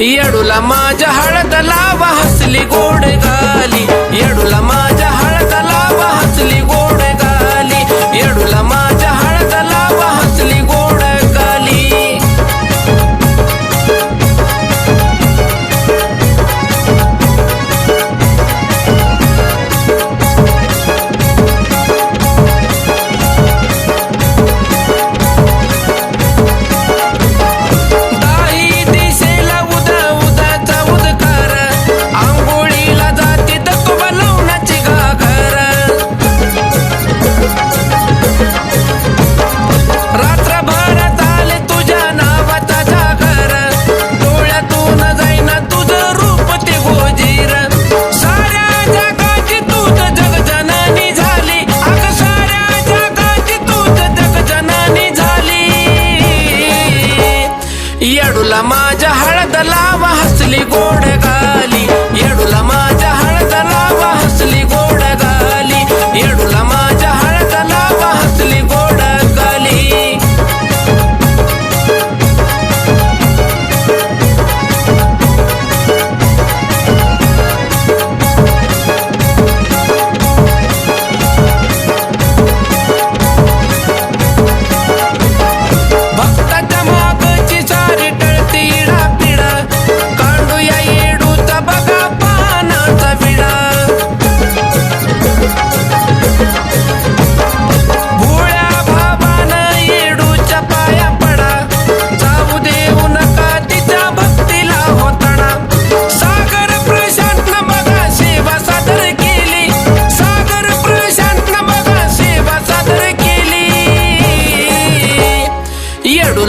येडूला माझ्या हळद लावा हसली गोड गाली येडूला माझ्या लावा हसली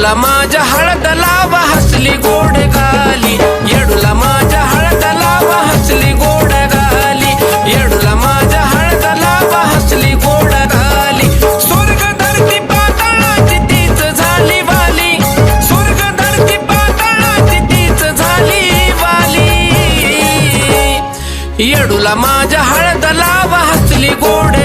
येडूला माझ्या हळद लावा हसली गोड गाली. येडूला माझ्या हळद लावा हसली गोड गाली. येडूला माझ्या हळद लावा हसली गोड गाली. स्वर्ग धरती पाताळाची तीच झाली वाली. स्वर्ग धरती पाताळाची तीच झाली वाली. येडूला माझ्या हळद लावा हसली गोड